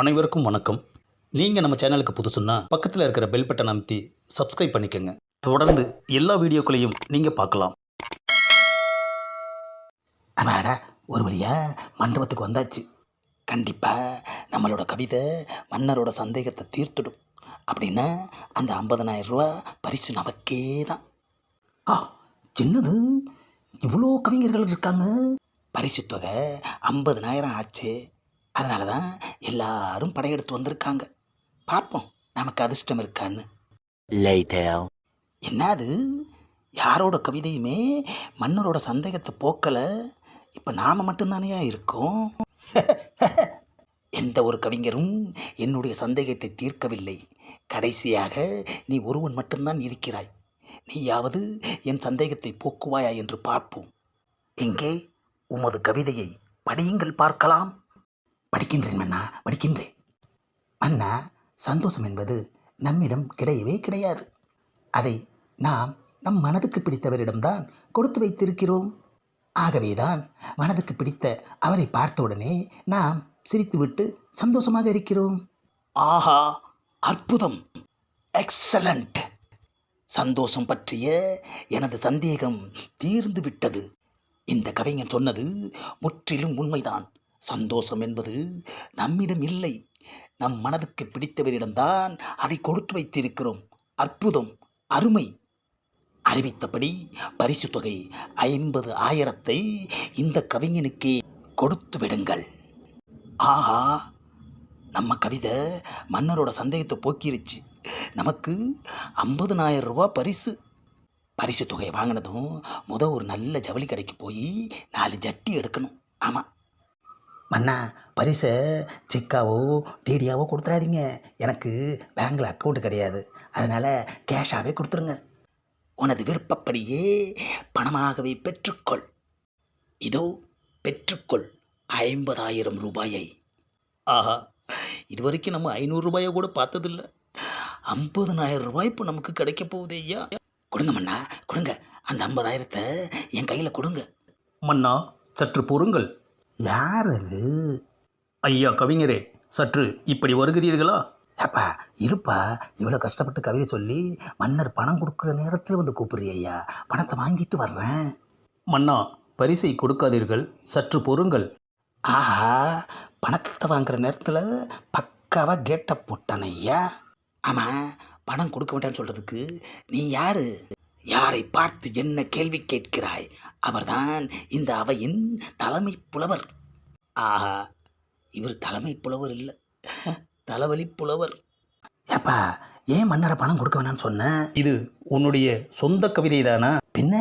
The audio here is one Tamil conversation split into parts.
அனைவருக்கும் வணக்கம். நீங்கள் நம்ம சேனலுக்கு புதுசுன்னா பக்கத்தில் இருக்கிற பெல் பட்டன் அமைத்தி சப்ஸ்கிரைப் பண்ணிக்கோங்க. தொடர்ந்து எல்லா வீடியோக்களையும் நீங்கள் பார்க்கலாம். அப்பாடா ஒரு வழியா மண்டபத்துக்கு வந்தாச்சு. கண்டிப்பாக நம்மளோட கவிதை மன்னரோட சந்தேகத்தை தீர்த்துடும். அப்படின்னா அந்த 50000 ரூபா பரிசு நமக்கே தான். ஆ என்னது? இவ்வளோ கவிஞர்கள் இருக்காங்க. பரிசு தொகை ஐம்பதனாயிரம் ஆச்சு. அதனால தான் எல்லாரும் படையெடுத்து வந்திருக்காங்க. பார்ப்போம் நமக்கு அதிர்ஷ்டம் இருக்கான்னு. என்னது? யாரோட கவிதையுமே மன்னரோட சந்தேகத்தை போக்கலை? இப்போ நாம் மட்டும்தானே இருக்கோம்? எந்த ஒரு கவிஞரும் என்னுடைய சந்தேகத்தை தீர்க்கவில்லை. கடைசியாக நீ ஒருவன் மட்டும்தான் இருக்கிறாய். நீயாவது என் சந்தேகத்தை போக்குவாயா என்று பார்ப்போம். எங்கே உமது கவிதையை படியுங்கள் பார்க்கலாம். படிக்கின்றேன் மன்னா படிக்கின்றேன். மன்னா சந்தோஷம் என்பது நம்மிடம் கிடையவே கிடையாது. அதை நாம் நம் மனதுக்கு பிடித்தவரிடம்தான் கொடுத்து வைத்திருக்கிறோம். ஆகவேதான் மனதுக்கு பிடித்த அவரை பார்த்தவுடனே நாம் சிரித்துவிட்டு சந்தோஷமாக இருக்கிறோம். ஆஹா அற்புதம்! எக்ஸலண்ட் சந்தோஷம் பற்றிய எனது சந்தேகம் தீர்ந்து விட்டது இந்த கவிஞன் சொன்னது முற்றிலும் உண்மைதான். சந்தோஷம் என்பது நம்மிடம் இல்லை. நம் மனதுக்கு பிடித்தவரிடம்தான் அதை கொடுத்து வைத்திருக்கிறோம். அற்புதம் அருமை. அறிவித்தபடி பரிசு தொகை ஐம்பது ஆயிரத்தை இந்த கவிஞனுக்கே கொடுத்து விடுங்கள். ஆஹா நம்ம கவிதை மன்னரோட சந்தேகத்தை போக்கிருச்சு. நமக்கு ஐம்பதுனாயிரம் ரூபா பரிசு. பரிசு தொகையை வாங்கினதும் முத ஒரு நல்ல ஜவுளி கடைக்கு போய் நாலு ஜட்டி எடுக்கணும். ஆமாம் மன்னா பரிசை செக்காவோ டிடியாவோ கொடுத்துடாதீங்க எனக்கு பேங்கில் அக்கௌண்ட் கிடையாது. அதனால் கேஷாகவே கொடுத்துருங்க. உனது விருப்பப்படியே பணமாகவே பெற்றுக்கொள். இதோ பெற்றுக்கொள். ஐம்பதாயிரம் ரூபாயை. ஆஹா இது வரைக்கும் நம்ம ஐநூறு ரூபாயை கூட பார்த்ததில்ல. ஐம்பதனாயிரம் ரூபாய் இப்போ நமக்கு கிடைக்க போகுது ஐயா. கொடுங்க மண்ணா கொடுங்க. அந்த ஐம்பதாயிரத்தை என் கையில் கொடுங்க. மன்னா சற்று பொறுங்கள். யார் அது? ஐயா கவிஞரே சற்று இப்படி வருகிறீர்களா? ஏப்பா இருப்பா. இவ்வளோ கஷ்டப்பட்டு கவிதை சொல்லி மன்னர் பணம் கொடுக்குற நேரத்தில் வந்து கூப்பிடுறிய ஐயா. பணத்தை வாங்கிட்டு வர்றேன். மன்னா பரிசை கொடுக்காதீர்கள். சற்று பொறுங்கள். ஆஹா பணத்தை வாங்குற நேரத்தில் பக்காவாக கேட்டை போட்டான் ஐயா. ஆமாம் பணம் கொடுக்க மாட்டேன்னு சொல்கிறதுக்கு நீ யாரு? யாரை பார்த்து என்ன கேள்வி கேட்கிறாய்? அவர்தான் இந்த அவையின் தலைமை புலவர். ஆஹா இவர் தலைமை புலவர் இல்லை. தலைவலி புலவர். ஏப்பா ஏன் மன்னரை பணம் கொடுக்க வேணாம்னு சொன்னேன் இது உன்னுடைய சொந்த கவிதை தானா? பின்ன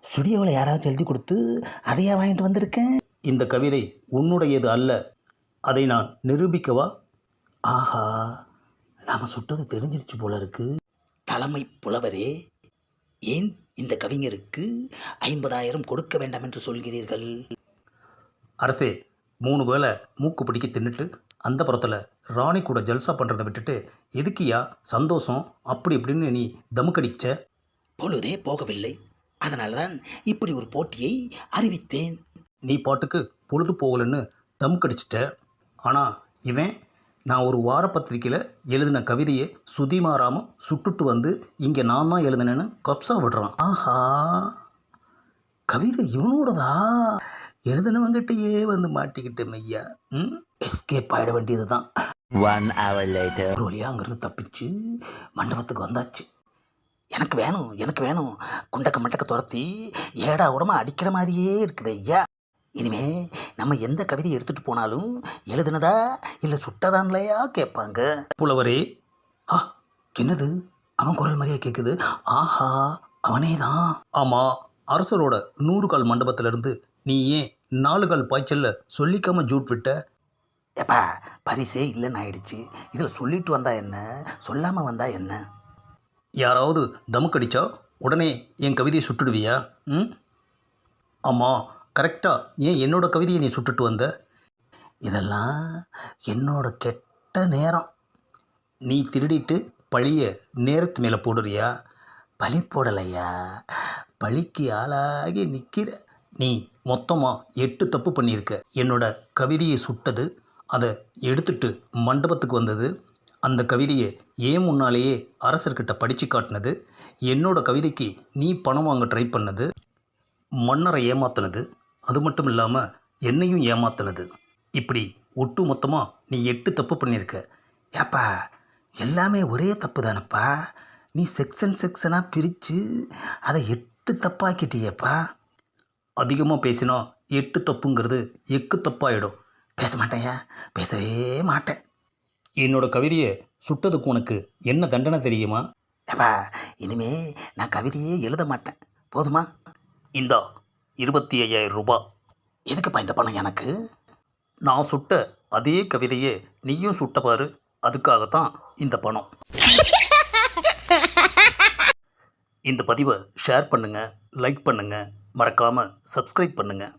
ஸ்டுடியோவில் யாராச்சும் எழுதி கொடுத்து அதையா வாங்கிட்டு வந்திருக்கேன்? இந்த கவிதை உன்னுடையது அல்ல. அதை நான் நிரூபிக்கவா? ஆஹா நாம் சுட்டது தெரிஞ்சிருச்சு போல இருக்கு. தலைமை புலவரே ஏன் இந்த கவிஞருக்கு ஐம்பதாயிரம் கொடுக்க வேண்டாம் என்று சொல்கிறீர்கள்? அரசே மூணு வேளை மூக்கு பிடிக்க தின்னுட்டு அந்த புறத்தில் ராணி கூட ஜல்சா பண்ணுறதை விட்டுட்டு எதுக்கியா சந்தோஷம்? அப்படி இப்படின்னு நீ தமுக்கடிச்ச? பொழுதே போகவில்லை. அதனால்தான் இப்படி ஒரு போட்டியை அறிவித்தேன். நீ பாட்டுக்கு பொழுது போகலன்னு தம் கடிச்சிட்ட ஆனால் இவன் நான் ஒரு வாரப்பத்திரிக்கையில் எழுதின கவிதையை சுதி மாறாமல் சுட்டுட்டு வந்து இங்கே நான் தான் எழுதினேன்னு கப்ஸா விடுறான். ஆஹா கவிதை இவனோடதா? எழுதினவங்கிட்டயே வந்து மாட்டிக்கிட்டேன் ஐயா. ம்? எஸ்கேப் ஆகிட வேண்டியது தான் One hour later. ஒரு வழியா அங்கிருந்து தப்பிச்சு மண்டபத்துக்கு வந்தாச்சு. எனக்கு வேணும் எனக்கு வேணும். குண்டக்க மண்டக்க துரத்தி ஏடா உடமா அடிக்கிற மாதிரியே இருக்குது ஐயா. இனிமே நம்ம எந்த கவிதை எடுத்துட்டு போனாலும் எழுதுனதா இல்லை சுட்டதான்லையா கேட்பாங்க. புலவரே ஆ என்னது? அவன் குரல் மாதிரியே கேட்குது ஆஹா அவனே தான் ஆமாம் அரசரோட நூறு கால் மண்டபத்திலிருந்து நீ ஏன் நாலு கால் பாய்ச்சல்ல சொல்லிக்காம ஜூட் விட்ட? எப்பா பரிசே இல்லைன்னு ஆயிடுச்சு. இதில் சொல்லிட்டு வந்தா என்ன? சொல்லாமல் வந்தா என்ன? யாராவது தமுக்கடிச்சா உடனே என் கவிதையை சுட்டுடுவியா? ம்? ஆமாம் கரெக்டாக ஏன் என்னோட கவிதையை நீ சுட்டுட்டு வந்த? இதெல்லாம் என்னோட கெட்ட நேரம். நீ திருடிட்டு பழிய நேரத்து மேலே போடுறியா? பழி போடலையா? பழிக்கு ஆளாகி நிற்கிற நீ மொத்தமாக எட்டு தப்பு பண்ணியிருக்க. என்னோட கவிதையை சுட்டது அதை எடுத்துட்டு மண்டபத்துக்கு வந்தது அந்த கவிதையை ஏன் முன்னாலேயே அரசர்கிட்ட படித்து காட்டினது என்னோட கவிதைக்கு நீ பணம் வாங்க ட்ரை பண்ணது மன்னரை ஏமாத்தினது அது மட்டும் இல்லாமல் என்னையும் ஏமாத்தினது. இப்படி ஒட்டு மொத்தமாக நீ எட்டு தப்பு பண்ணியிருக்க ஏப்பா எல்லாமே ஒரே தப்பு தானப்பா. நீ செக்ஷன் செக்ஷனாக பிரித்து அதை எட்டு தப்பாக்கிட்டியேப்பா. அதிகமாக பேசினா எட்டு தப்புங்கிறது எக்கு தப்பாயிடும். பேச மாட்டேயா பேசவே மாட்டேன். என்னோட கவிதையை சுட்டதுக்கு உனக்கு என்ன தண்டனை தெரியுமா? ஏப்பா இனிமே நான் கவிதையே எழுத மாட்டேன். போதுமா? இந்தோ. இருபத்தி ஐயாயிரம் ரூபாய் எதுக்குப்பா இந்த பணம் எனக்கு? நான் சுட்ட அதே கவிதையை நீயும் சுட்ட பாரு. அதுக்காகத்தான் இந்த பணம். இந்த பதிவை ஷேர் பண்ணுங்கள் லைக் பண்ணுங்கள் மறக்காமல் சப்ஸ்கிரைப் பண்ணுங்கள்